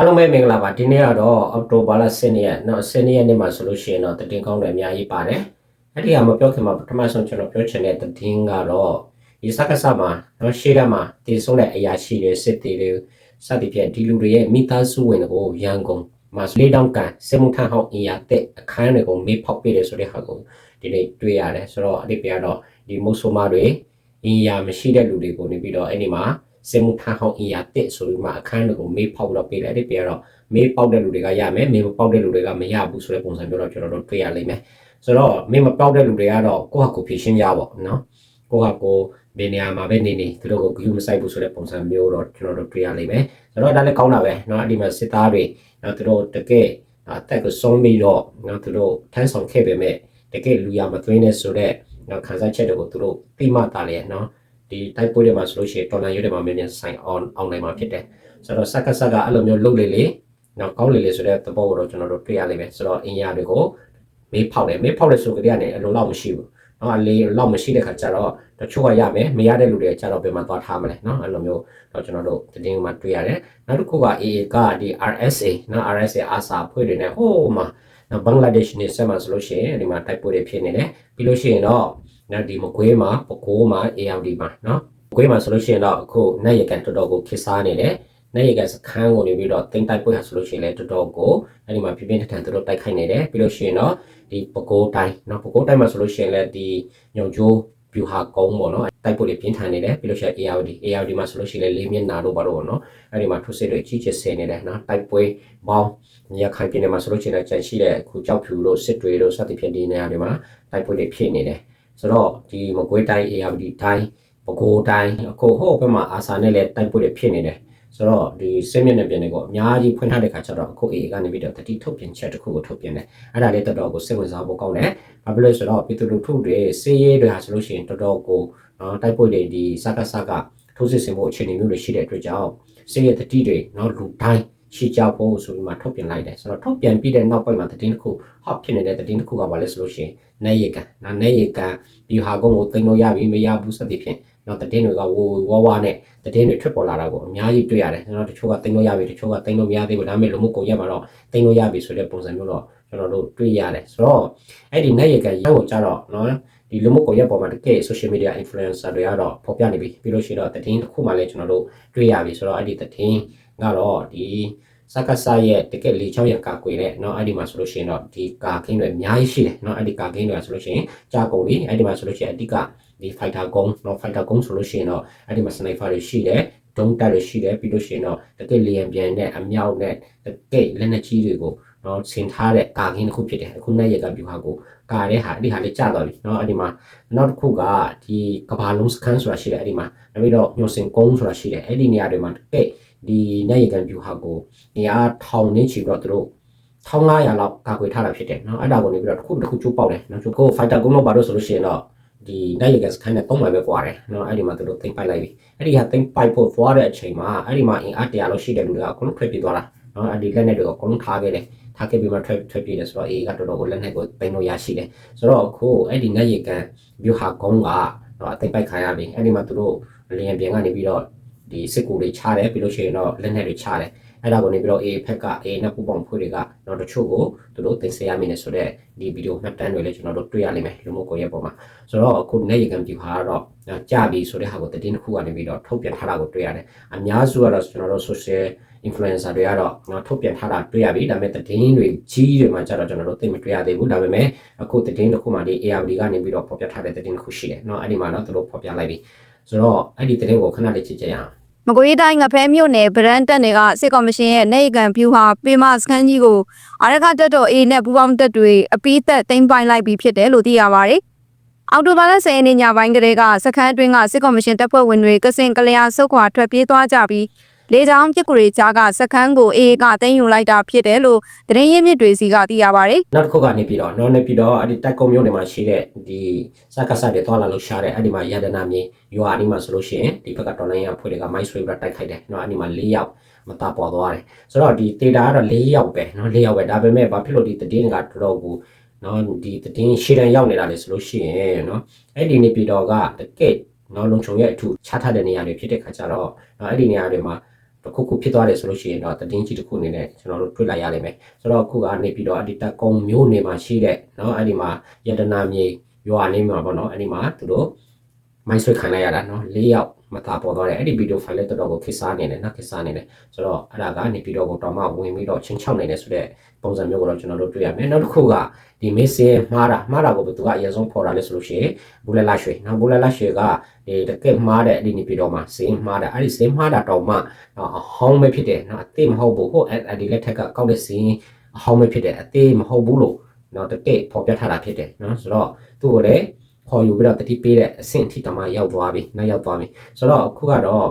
အားလုံးပဲမင်္ဂလာပါဒီနေ့ကတော့အောက်တိုဘာလ10ရက်เนาะ10ရက်နေ့မှာဆိုလို့ရှိရင်တော့တည်င်းကောင်းတွေအများကြီးပါတယ်အဲ့ဒီဟာမပြောခင်မှာပထမဆုံးကျွန်တော်ပြောချင်တဲ့တည်င်းကတော့ဒီစက္ကစမှာเนาะရှေ့တမှာတည်ဆုံးတဲ့အရာရှိတွေစစ်တီတွေစသည်ဖြင့်ဒီလူတွေရဲ့မိသားစုဝင်တွေကိုရန်ကုန်မှာလေးတောင်းကန်စေမှုထဟောင်းအင်ရတဲ့အခန်းတွေကိုမေးဖောက်ပေးတယ်ဆိုတဲ့ဟာကိုဒီနေ့တွေ့ရတယ်ဆိုတော့အတိတ်ကတော့ဒီမုဆိုမာတွေအင်ရမရှိတဲ့လူတွေကိုနေပြီးတော့အဲ့ဒီမှာ စေမှုထဟောင်းအင်ရတဲ့ဆိုပြီးမှအခန်းတွေကိုမေးဖောက်တော့ပေးတယ်အဲ့ဒီပြတော့ မေးပေါက်တဲ့လူတွေကရမယ်မေးမပေါက်တဲ့လူတွေကမရဘူးဆိုတဲ့ပုံစံမျိုးတော့ကျွန်တော်တို့တွေ့ရလိမ့်မယ်ဆိုတော့မေးမပေါက်တဲ့လူတွေကတော့ကိုယ့်ဟာကိုယ်ဖြည့်ရှင်းရပါတော့နော်ကိုယ့်ဟာကိုယ်ဘယ်နေရာမှာပဲနေနေသူတို့ကိုဂရုမစိုက်ဘူးဆိုတဲ့ပုံစံမျိုးတော့ကျွန်တော်တို့တွေ့ရလိမ့်မယ်ဆိုတော့ဒါလည်းကောင်းတာပဲเนาะအဒီမှာစစ်သားတွေနော်သူတို့တကယ်အသက်ကိုဆုံးပြီးတော့နော်သူတို့ထမ်းဆောင်ခဲ့ပေမဲ့တကယ်လူရမသွင်းနေဆိုတဲ့နော်ခံစားချက်တွေကိုသူတို့သိမှတာလေနော် ဒီတိုက်ပွဲတွေမှာဆိုလို့ရှိရင်တော်လန်ရွတွေမှာမြင်မြင်ဆိုင်အောင်အောင်နိုင်မှာဖြစ်တယ်ဆိုတော့စက်ကစက်ကအဲ့လိုမျိုးလုပ်လေလေနော်ကောင်းလေလေဆိုတဲ့သဘောကိုတော့ကျွန်တော်တို့တွေ့ရလိမ့်မယ်ဆိုတော့အင်ရတွေကိုမေးဖောက်တယ်မေးဖောက်တဲ့ဆိုကြတဲ့ကနေအလုံးလောက်မရှိဘူးနော်အလေးလောက်မရှိတဲ့ခါကျတော့တချို့ကရမယ်မရတဲ့လူတွေကျတော့ဘယ်မှာသွားထားမလဲနော်အဲ့လိုမျိုးတော့ကျွန်တော်တို့တင်းမှာတွေ့ရတယ်နောက်တစ်ခုက AA ကဒီ RSA နော် RSA အာစာဖွဲ့တွေနဲ့ဟိုးမှာနော်ဘင်္ဂလားဒေ့ရှ်နေဆက်မှာဆိုလို့ရှိရင်ဒီမှာတိုက်ပွဲတွေဖြစ်နေတယ်ပြီးလို့ရှိရင်တော့ နော်ဒီမကွေးမှာပကိုးမှာ ALD မှာနော်မကွေးမှာဆိုလို့ရှိရင်တော့အခုနိုင်ရကန်တော်တော်ကိုခစ်စားနေတယ် နေရကစခန်းကိုနေပြီးတော့တင်တိုက်ပွဲဟာဆိုလို့ရှိရင်လည်းတော်တော်ကိုအဲ့ဒီမှာပြပြင်းထန်ထန်သူတို့တိုက်ခိုက်နေတယ်ပြီးလို့ရှိရင်တော့ဒီပကိုးတိုင်းเนาะပကိုးတိုင်းမှာဆိုလို့ရှိရင်လည်းဒီညုံကျိုးပြူဟာကုန်းပေါ့နော်တိုက်ပွဲတွေပြင်းထန်နေတယ်ပြီးလို့ရှိရင် ARD ARD မှာဆိုလို့ရှိရင်လည်းလေးမျက်နာတို့ဘာလို့ပေါ့နော်အဲ့ဒီမှာထုစစ်တွေကြီးချစ်ဆင်နေတယ်เนาะတိုက်ပွဲပေါင်းညခိုင်ပြည်နယ်မှာဆိုလို့ရှိရင်လည်းကြန့်ရှိတဲ့အခုကြောက်ဖြူတို့စစ်တွေတို့စသဖြင့်ဒီနေရာတွေမှာတိုက်ပွဲတွေဖြစ်နေတယ် ဆိုတော့ဒီမကွေးတိုင်း ARD တိုင်းပကိုးတိုင်းအခုဟိုဘက်မှာအာစာနဲ့လည်းတိုက်ပွဲတွေဖြစ်နေတယ်ဆိုတော့ဒီစက်မြင့်နဲ့ပြန်နေကိုအများကြီးဖွင့်ထားတဲ့ခါကျတော့အခု AA ကနေပြီးတော့တတိထုတ်ပြန်ချက်တစ်ခုကိုထုတ်ပြန်တယ်အဲ့ဒါလေးတော်တော်ကိုစိတ်ဝင်စားဖို့ကောင်းတယ်ဘာဖြစ်လို့လဲဆိုတော့ပြည်သူလူထုတွေစေးရဲတွေဟာဆိုလို့ရှိရင်တော်တော်ကိုနော်တိုက်ပွဲတွေဒီစကားစကားထိုးစစ်ဆင်ဖို့အခြေအနေမျိုးတွေရှိတဲ့အတွက်ကြောင့်စေးရဲတတိတွေနော်လူတိုင်း ရှိကြဖို့ဆိုပြီးမှထုတ်ပြန်လိုက်တယ်ဆိုတော့ထုတ်ပြန်ပြီးတဲ့နောက်ပိုင်းမှာတည်င်းတစ်ခုဟော့ဖြစ်နေတဲ့တည်င်းတစ်ခုကဘာလဲဆိုလို့ရှိရင်နေရကန်နော်နေရကန်ဒီဟာကုန်းကိုတင်လို့ရပြီမရဘူးစသဖြင့်နော်တည်င်းတွေကဝဝဝဝနဲ့တည်င်းတွေထွက်ပေါ်လာတာကိုအများကြီးတွေ့ရတယ်ကျွန်တော်တချို့ကတင်လို့ရပြီတချို့ကတင်လို့မရသေးဘူးဒါပေမဲ့လူမှုကွန်ရက်မှာတော့တင်လို့ရပြီဆိုတဲ့ပုံစံမျိုးတော့ကျွန်တော်တို့တွေ့ရတယ်ဆိုတော့အဲ့ဒီနိုင်ရကရန်ကိုကြတော့နော်ဒီလူမှုကွန်ရက်ပေါ်မှာတကယ် social media influencer တွေကတော့ဖော်ပြနေပြီပြီးလို့ရှိတော့တည်င်းတစ်ခုမှလည်းကျွန်တော်တို့တွေ့ရပြီဆိုတော့အဲ့ဒီတည်င်း ကတော့ဒီစက္ကစရဲ့တကယ်လေချောင်းရကာကွယ်တဲ့เนาะအဲ့ဒီမှာဆိုလို့ရှိရင်တော့ဒီကာခင်းတွေအများကြီးရှိတယ်เนาะအဲ့ဒီကာခင်းတွေကဆိုလို့ရှိရင်ကြာကုန်ပြီအဲ့ဒီမှာဆိုလို့ရှိရင်အဓိကဒီ fighter ကုန်းเนาะ fighter ကုန်းဆိုလို့ရှိရင်တော့အဲ့ဒီမှာ sniper တွေရှိတယ်ဒုံးတက်တွေရှိတယ်ပြီးလို့ရှိရင်တော့တကယ်လျံပြန်တဲ့အမြောက်နဲ့တကယ်လက်နက်ကြီးတွေကို နော်ဆင်ထားတဲ့ကာကင်းတစ်ခုဖြစ်တယ်အခုနဲ့ရက်ကဗျူဟာကိုကာတဲ့ဟာအဲ့ဒီဟာလေးကြာသွားပြီနော်အဲ့ဒီမှာနောက်တစ်ခုကဒီကဘာလုံးစခန်းဆိုတာရှိတယ်အဲ့ဒီမှာနောက်ပြီးတော့ညှိုစင်ကုန်းဆိုတာရှိတယ်အဲ့ဒီနေရာတွေမှာကဲဒီနဲ့ရက်ကဗျူဟာကိုနေရာထောင်နေချီပြီးတော့သူတို့1500လောက်ကာကွယ်ထားတာဖြစ်တယ်နော်အဲ့ဒါကိုနေပြီးတော့တစ်ခုတစ်ခုချိုးပေါက်တယ်နော်ချိုးကို fighter ကုန်းတော့ဘာလို့ဆိုလို့ရှိရင်တော့ဒီနိုင်ရကစခန်းနဲ့ပုံမှန်ပဲကွာတယ်နော်အဲ့ဒီမှာသူတို့တင်ပိုက်လိုက်ပြီအဲ့ဒီဟာတင်ပိုက်ဖို့သွားတဲ့အချိန်မှာအဲ့ဒီမှာအင်အား100လောက်ရှိတဲ့လူတွေကအကုန်လုံးထွက်ပြေးသွားတာ နော်အဲ့ဒီလက်နက်တွေကအကုန်လုံးထားခဲ့တယ်ထားခဲ့ပြီးမှထွက်ထွက်ပြေးတယ်ဆိုတော့အေးကတော်တော်ကိုလက်နက်ကိုသိမ်းလို့ရရှိတယ်ဆိုတော့အခုအဲ့ဒီငက်ရည်ကန်ဘျူဟာကုန်းကတော့အသိမ့်ပိုက်ခံရပြီအဲ့ဒီမှာသူတို့လျင်ပြန်ကနေပြီးတော့ဒီစစ်ကူတွေချတယ်ပြီးလို့ရှိရင်တော့လက်နက်တွေချတယ်အဲ့ဒါကိုနေပြီးတော့အေးဖက်ကအေးနဲ့ပူပေါင်းဖွဲ့တွေကတော့တချို့ကိုသူတို့တင်ဆက်ရမင်းနဲ့ဆိုတော့ဒီဗီဒီယိုမှတ်တမ်းတွေလည်းကျွန်တော်တို့တွေ့ရလိမ့်မယ်လူမှုကွန်ရက်ပေါ်မှာဆိုတော့အခုနေရကန်ပြဟာကတော့ကြပြီဆိုတဲ့ဟာကိုတည်င်းတစ်ခုကနေပြီးတော့ထုတ်ပြန်ထားတာကိုတွေ့ရတယ်အများစုကတော့ကျွန်တော်တို့ social influencer တွေကတော့နော်ထုတ်ပြန်ထားတာတွေ့ရပြီဒါပေမဲ့တည်င်းတွေကြီးတွေမှာကျတော့ကျွန်တော်တို့သိမတွေ့ရသေးဘူးဒါပေမဲ့အခုတည်င်းတစ်ခုမှဒီ ARD ကနေပြီးတော့ဖော်ပြထားတဲ့တည်င်းတစ်ခုရှိတယ်နော်အဲ့ဒီမှာတော့သူတို့ဖော်ပြလိုက်ပြီဆိုတော့အဲ့ဒီတည်င်းကိုခဏလေးကြည့်ကြရအောင်မကွေးတိုင်းငဖဲမြို့နယ်ဗရန်တက်တွေကစစ်ကော်မရှင်ရဲ့နေကန်ဖြူဟာပေမစခန်းကြီးကိုအာရခတက်တော် A နဲ့ပူပေါင်းတက်တွေအပီးသက်သိမ်းပိုင်လိုက်ပြီးဖြစ်တယ်လို့သိရပါတယ်။အော်တိုဘာလ10ရက်နေ့ညပိုင်းကလေးကစခန်းအတွင်းကစစ်ကော်မရှင်တပ်ဖွဲ့ဝင်တွေကစင်ကလျာဆုတ်ခွာထွက်ပြေးသွားကြပြီး လေကြောင်းပြစ်ကူတွေကြားကစခန်းကို A ကသိမ်းယူလိုက်တာဖြစ်တယ်လို့သတင်းရင်းမြစ်တွေစီကသိရပါတယ်နောက်တစ်ခုကနေပြီးတော့နော်နေပြီးတော့အဲ့ဒီတက်ကုံမျိုးတွေမှာရှိတဲ့ဒီစက္ကစတွေသွားလာလို့ရှားတဲ့အဲ့ဒီမှာရတနာမြေရွာအနီးမှာဆိုလို့ရှိရင်ဒီဘက်ကတော်လိုင်းရဖွဲ့တွေကမိုက်ဆွေးပြီးတော့တိုက်ခိုက်တယ်နော်အဲ့ဒီမှာ၄ယောက်မတာပေါ်သွားတယ်ဆိုတော့ဒီတေတာကတော့၄ယောက်ပဲနော်၄ယောက်ပဲဒါပေမဲ့ဘာဖြစ်လို့ဒီတည်င်းကတော်တော်ကိုနော်ဒီတည်င်းရှေ့တန်းရောက်နေတာလေဆိုလို့ရှိရင်နော်အဲ့ဒီနေပြီးတော့ကတကယ့်နော်လုံချုံရဲ့အထူးချထားတဲ့နေရာတွေဖြစ်တဲ့ခါကျတော့နော်အဲ့ဒီနေရာတွေမှာ တစ်ခုခုဖြစ်သွားတယ်ဆိုလို့ရှိရင်တော့တည်င်းကြီးတစ်ခုအနေနဲ့ကျွန်တော်တို့တွေ့လိုက်ရလိမ့်မယ်ဆိုတော့အခုကနေပြီးတော့အဒီတက်ကုံမျိုးနေမှာရှိတဲ့เนาะအဲ့ဒီမှာယတနာမြေရွာနေမှာပေါ့နော်အဲ့ဒီမှာသူတို့ မိုင်းဆွဲခံလိုက်ရတာเนาะ၄ယောက်မသာပေါ်သွားတယ်အဲ့ဒီဗီဒီယိုဖိုင်လေးတော်တော်ကိုခစ်စားနေတယ်နော်ခစ်စားနေတယ်ဆိုတော့အဲ့ဒါကနေပြီးတော့ကိုတော်မဝင်ပြီးတော့ချင်းချောက်နေတယ်ဆိုတဲ့ပုံစံမျိုးကိုတော့ကျွန်တော်တို့တွေ့ရမယ်နောက်တစ်ခုကဒီမေးစင်းမှားတာမှားတာကိုဘယ်သူကအရင်ဆုံးဖော်တာလဲဆိုလို့ရှိရင်ဘူလက်လာရွှေနော်ဘူလက်လာရွှေကဒီတကက်မှားတဲ့ဒီနေပြီးတော့မှစင်းမှားတာအဲ့ဒီစင်းမှားတာတော့မှနော်အဟောင်းပဲဖြစ်တယ်နော်အသေးမဟုတ်ဘူးဟိုအဲ့ဒီလက်ထက်ကကောက်တဲ့စင်းအဟောင်းပဲဖြစ်တယ်အသေးမဟုတ်ဘူးလို့နော်တကက်ဖော်ပြထားတာဖြစ်တယ်နော်ဆိုတော့သူ့ကိုလည်း ခေါ်ယူပြီးတော့တတိပေးတဲ့အဆင့်အထိတောင်မှရောက်သွားပြီနောက်ရောက်သွားပြီဆိုတော့အခုကတော့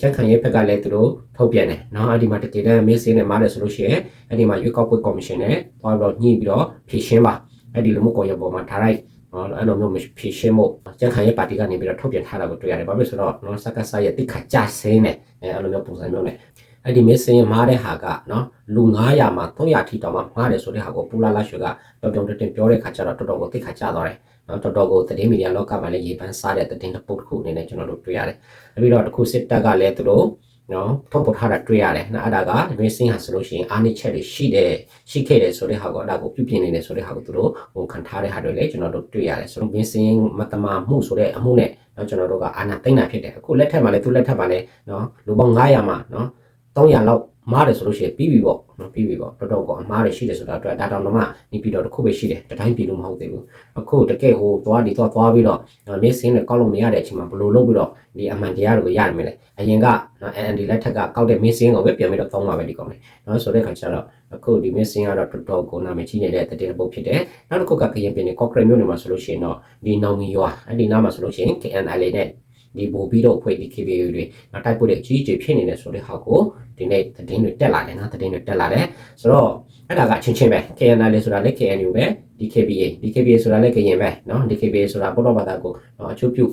ချက်ခံရေးဖက်ကလည်းသူတို့ထုတ်ပြန်တယ်နော်အဲ့ဒီမှာတကယ်တမ်းမေးစင်းနဲ့မားတယ်ဆိုလို့ရှိရင်အဲ့ဒီမှာရွေးကောက်ပွဲကော်မရှင်နဲ့တွားပြီးတော့ညှိပြီးတော့ဖြေရှင်းပါအဲ့ဒီလူမှုကွန်ရက်ပေါ်မှာထားလိုက်နော်အဲ့လိုမျိုးဖြေရှင်းဖို့ချက်ခံရေးပါတီကနေပြီးတော့ထုတ်ပြန်ထားတာကိုတွေ့ရတယ်ဘာဖြစ်လို့ဆိုတော့နော်စက္ကစရဲ့တိခါကြဆင်းတယ်အဲ့လိုမျိုးပုံစံမျိုးနဲ့ အဲ့ဒီမေးစင်းမားတဲ့ဟာကနော်လူ900မှာ300ထိတောင်မှမှားတယ်ဆိုတဲ့ဟာကိုပူလာလာရွှေကပြောပြောတင်ပြောတဲ့ခါကျတော့တော်တော်ကိုတိခါကြသွားတယ်နော်တော်တော်ကိုသတင်းမီဒီယာလောကမှာလည်းရေပန်းစားတဲ့သတင်းတစ်ပုဒ်တစ်ခုအနေနဲ့ကျွန်တော်တို့တွေ့ရတယ်။ပြီးတော့တစ်ခုစစ်တပ်ကလည်းသူတို့နော်ထုတ်ပေါ်ထားတာတွေ့ရတယ်။နော်အဲ့ဒါက racing ဟာဆိုလို့ရှိရင်အားနည်းချက်တွေရှိတယ်ရှိခဲ့တယ်ဆိုတဲ့ဟာကိုအဲ့ဒါကိုပြုပြင်နေတယ်ဆိုတဲ့ဟာကိုသူတို့ဟိုခံထားတဲ့ဟာတွေလည်းကျွန်တော်တို့တွေ့ရတယ်။ဆိုတော့ racing မတမာမှုဆိုတဲ့အမှုနဲ့နော်ကျွန်တော်တို့ကအာနာသိမ့်တာဖြစ်တယ်။အခုလက်ထက်မှာလည်းသူလက်ထက်မှာလည်းနော်လူပေါင်း900မှာနော် 300လောက်မားတယ်ဆိုလို့ရှိရင်ပြီးပြီပေါ့နော်ပြီးပြီပေါ့တော်တော်ကအမားတွေရှိတယ်ဆိုတာအတွက်ဒါတောင်တော့မှနေပြီးတော့တစ်ခုပဲရှိတယ်တတိုင်းပြည်လို့မဟုတ်သေးဘူးအခုတကယ်ဟိုသွားဒီသွားသွားပြီးတော့နေစင်းနဲ့ကောက်လို့မရတဲ့အချိန်မှာဘယ်လိုလုပ်ပြီးတော့ဒီအမှန်တရားတွေကိုရတယ်မလဲအရင်ကနော် ND လက်ထက်ကကောက်တဲ့မင်းစင်းကိုပဲပြန်ပြီးတော့သုံးပါပဲဒီကောင်လေးနော်ဆိုတဲ့ခါကျတော့အခုဒီမင်းစင်းကတော့တော်တော်ကိုနာမည်ကြီးနေတဲ့တည်တဲ့ပုတ်ဖြစ်တယ်နောက်တစ်ခုကကရင်ပြည်နယ်ကော့ကရမြို့နယ်မှာဆိုလို့ရှိရင်တော့ဒီနောင်မီရွာအဲ့ဒီနားမှာဆိုလို့ရှိရင် KNL နဲ့ ဒီဘူပြီးတော့အဖွဲ့ဒီ KBU တွေနောက်တိုက်ပို့တဲ့အကြီးအကျယ်ဖြစ်နေတဲ့ဆိုတဲ့ဟာကိုဒီနေ့သတင်းတွေတက်လာတယ်နော်သတင်းတွေတက်လာတယ်ဆိုတော့အဲ့ဒါကချင်းချင်းပဲ KNL လေဆိုတာလေ KNU ပဲ DKBA DKBA ဆိုတာလေကရင်ပဲနော် DKBA ဆိုတာဗုဒ္ဓဘာသာကိုအချို့ပြု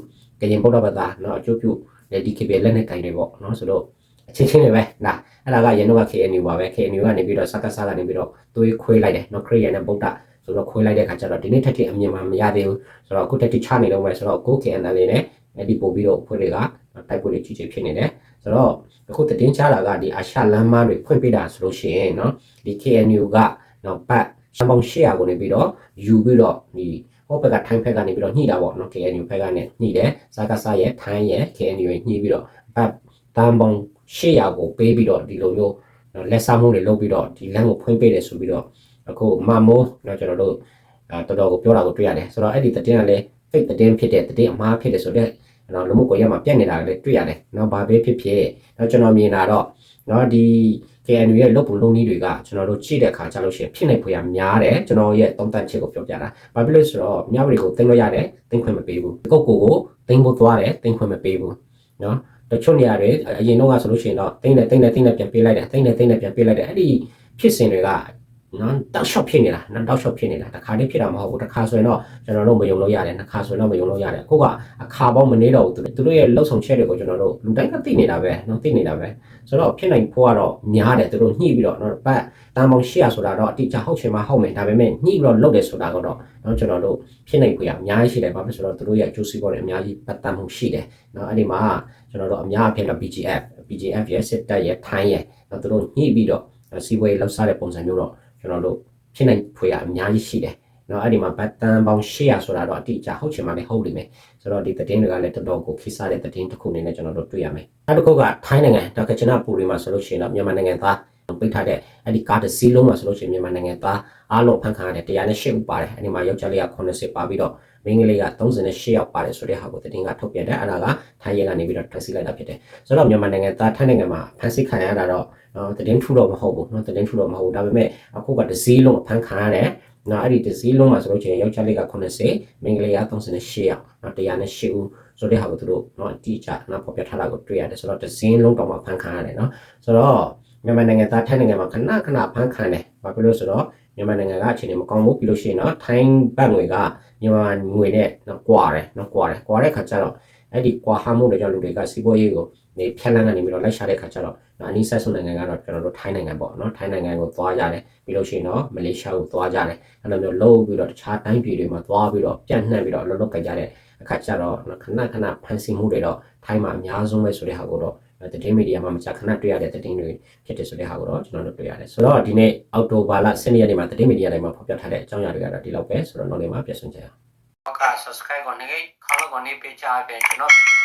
ကရင်ဗုဒ္ဓဘာသာနော်အချို့ပြုလေ DKBA လက်နဲ့ကင်တွေပေါ့နော်ဆိုတော့အချင်းချင်းတွေပဲဒါအဲ့ဒါကရင်တော့ KNU ပါပဲ KNU ကနေပြီးတော့စကစကနေပြီးတော့သွေးခွေးလိုက်တယ်နော်ခရီးရန်နဲ့ဗုဒ္ဓဆိုတော့ခွေးလိုက်တဲ့ခါကျတော့ဒီနေ့ထက်ထိအမြင်မှမရသေးဘူးဆိုတော့အခုထက်ထိချနေတော့မယ်ဆိုတော့ကို KNL နဲ့ အဲ့ဒီပို့ပြီးတော့ဖွဲ့တွေကတိုက်ပွဲတွေကြီးကြီးဖြစ်နေတယ်ဆိုတော့အခုတည်င်းချတာကဒီအာရှလမ်းမတွေဖွင့်ပေးတာဆိုလို့ရှိရင်เนาะဒီ KNU ကเนาะပတ်ရှမ်းပေါင်း800ကိုနေပြီးတော့ယူပြီးတော့ဒီဟိုဘက်ကထိုင်းဘက်ကနေပြီးတော့ညှိတာပေါ့เนาะ KNU ဘက်ကနေညှိတယ်စကားစရဲ့ထိုင်းရဲ့ KNU ရဲ့ညှိပြီးတော့ပတ်တန်ပေါင်း800ကိုပေးပြီးတော့ဒီလိုမျိုးလက်စားမှုတွေလုပ်ပြီးတော့ဒီလမ်းကိုဖွင့်ပေးတယ်ဆိုပြီးတော့အခုမမိုးเนาะကျွန်တော်တို့တော်တော်ကိုပြောတာကိုတွေ့ရတယ်ဆိုတော့အဲ့ဒီတည်င်းကလည်း fake တည်င်းဖြစ်တဲ့တည်င်းအမှားဖြစ်တယ်ဆိုတော့နော်လူမှုကွန်ရက်မှာပြက်နေတာလည်းတွေ့ရတယ်။နော်ဘာပဲဖြစ်ဖြစ်နော်ကျွန်တော်မြင်တာတော့နော်ဒီ KNU ရဲ့လုပ်ပုံလုပ်နည်းတွေကကျွန်တော်တို့ကြည့်တဲ့အခါကျလို့ရှိရင်ဖြစ်နေဖွယ်ရများတယ်ကျွန်တော်ရဲ့သုံးသပ်ချက်ကိုပြောပြတာ။ဘာဖြစ်လို့ဆိုတော့မြောက်တွေကိုတင်လို့ရတယ်တင်ခွင့်မပေးဘူး။ကုတ်ကိုကိုတင်ဖို့သွားတယ်တင်ခွင့်မပေးဘူး။နော်တချို့နေရာတွေအရင်တော့ကဆိုလို့ရှိရင်တော့တင်တယ်တင်တယ်တင်တယ်ပြန်ပေးလိုက်တယ်တင်တယ်တင်တယ်ပြန်ပေးလိုက်တယ်အဲ့ဒီဖြစ်စဉ်တွေက နော်တောက်လျှောက်ဖြစ်နေတာနော်တောက်လျှောက်ဖြစ်နေတာတစ်ခါတည်းဖြစ်တာမဟုတ်ဘူးတစ်ခါဆိုရင်တော့ကျွန်တော်တို့မယုံလို့ရတယ်နှစ်ခါဆိုရင်တော့မယုံလို့ရတယ်အခုကအခါပေါင်းမနေတော့ဘူးသူတို့ရဲ့လှုပ်ဆောင်ချက်တွေကိုကျွန်တော်တို့လူတိုင်းကသိနေတာပဲနော်သိနေတာပဲဆိုတော့ဖြစ်နိုင်ဖို့ကတော့များတယ်သူတို့ညှိပြီးတော့နော်ဘတ်တန်ပေါင်း800ဆိုတာတော့အတိအကျဟုတ်ချင်မှဟုတ်မယ်ဒါပေမဲ့ညှိပြီးတော့လုပ်တယ်ဆိုတာကတော့နော်ကျွန်တော်တို့ဖြစ်နိုင်ဖို့ရအများကြီးရှိတယ်ဘာဖြစ်ဆိုတော့သူတို့ရဲ့အကျိုးစီးပွားတွေအများကြီးပတ်သက်မှုရှိတယ်နော်အဲ့ဒီမှာကျွန်တော်တို့အများအပြားတော့ BGF BGF ရဲ့စစ်တပ်ရဲ့ထိုင်းရဲ့နော်သူတို့ညှိပြီးတော့စီးပွားရေးလှုပ်ရှားတဲ့ပုံစံမျိုးတော့ ကျွန်တော်တို့ဖြစ်နိုင်ဖွယ်ရအများကြီးရှိတယ်။နော်အဲ့ဒီမှာဘတ်တန်ပေါင်း800ဆိုတာတော့အတိအကျဟုတ်ချင်မှလည်းဟုတ်လိမ့်မယ်။ဆိုတော့ဒီသတင်းတွေကလည်းတော်တော်ကိုခိစားတဲ့သတင်းတစ်ခုအနေနဲ့ကျွန်တော်တို့တွေ့ရမယ်။နောက်တစ်ခုကထိုင်းနိုင်ငံဒေါက်ကချနာပူရီမှာဆိုလို့ရှိရင်တော့မြန်မာနိုင်ငံသားပိတ်ထားတဲ့အဲ့ဒီကားတစ်စီးလုံးမှာဆိုလို့ရှိရင်မြန်မာနိုင်ငံသားအားလုံးဖန်ခံရတဲ့108ဦးပါတယ်။အဲ့ဒီမှာယောက်ျားလေးက80ပါပြီးတော့ မိန်းကလေးက38ယောက်ပါတယ်ဆိုတဲ့ဟာကိုသတင်းကထုတ်ပြန်တယ်အဲ့ဒါကထိုင်းရဲကနေပြီးတော့ဖန်ဆီးလိုက်တာဖြစ်တယ်။ဆိုတော့မြန်မာနိုင်ငံသားထိုင်းနိုင်ငံမှာဖန်ဆီးခံရတာတော့နော်တည်င်းထူတော့မဟုတ်ဘူးနော်တည်င်းထူတော့မဟုတ်ဘူးဒါပေမဲ့အခုကဒဇီးလုံးအဖမ်းခံရတယ်နော်အဲ့ဒီဒဇီးလုံးမှာဆိုလို့ချင်းယောက်ျားလေးက80မိန်းကလေးက38ယောက်နော်108ဦးဆိုတဲ့ဟာကိုသူတို့နော်အတိအကျနော်ပေါ်ပြထားတာကိုတွေ့ရတယ်ဆိုတော့ဒဇင်းလုံးတော့မှဖမ်းခံရတယ်နော်ဆိုတော့မြန်မာနိုင်ငံသားထိုင်းနိုင်ငံမှာခဏခဏဖမ်းခံတယ်ဘာဖြစ်လို့ဆိုတော့ မြန်မာနိုင်ငံကအခြေအနေမကောင်းဘူးပြီးလို့ရှိရင်နော်ထိုင်းဘတ်ငွေကမြန်မာငွေနဲ့နော်ကွာတယ်နော်ကွာတယ်ကွာတဲ့ခါကျတော့အဲ့ဒီကွာဟမှုတွေကြောင့်လူတွေကစီးပွားရေးကိုနေဖြတ်လန်းကနေပြီးတော့လိုက်ရှာတဲ့ခါကျတော့အနီးဆက်ဆုံးနိုင်ငံကတော့ကျွန်တော်တို့ထိုင်းနိုင်ငံပေါ့နော်ထိုင်းနိုင်ငံကိုသွားကြတယ်ပြီးလို့ရှိရင်တော့မလေးရှားကိုသွားကြတယ်အဲ့လိုမျိုးလုံးပြီးတော့တခြားတိုင်းပြည်တွေမှာသွားပြီးတော့ပြန့်နှံ့ပြီးတော့လှုပ်လှုပ်ကြတဲ့အခါကျတော့ခဏခဏဖန်ဆီးမှုတွေတော့ထိုင်းမှာအများဆုံးပဲဆိုတဲ့ဟာကိုတော့ သတင်းမီဒီယာမှာမကြာခဏတွေ့ရတဲ့သတင်းတွေဖြစ်တယ်ဆိုတဲ့ဟာကိုတော့ကျွန်တော်တို့တွေ့ရတယ်ဆိုတော့ဒီနေ့အောက်တိုဘာလ10ရက်နေ့မှာသတင်းမီဒီယာတိုင်းမှာဖော်ပြထားတဲ့အကြောင်းအရာတွေကတော့ဒီလောက်ပဲဆိုတော့နောက်နေ့မှာပြန်ဆုံကြရအောင်ဟုတ်ကဲ့ subscribe ကိုနေခေါင်းကိုနေပေးချပေးကျွန်တော်ဗီဒီယို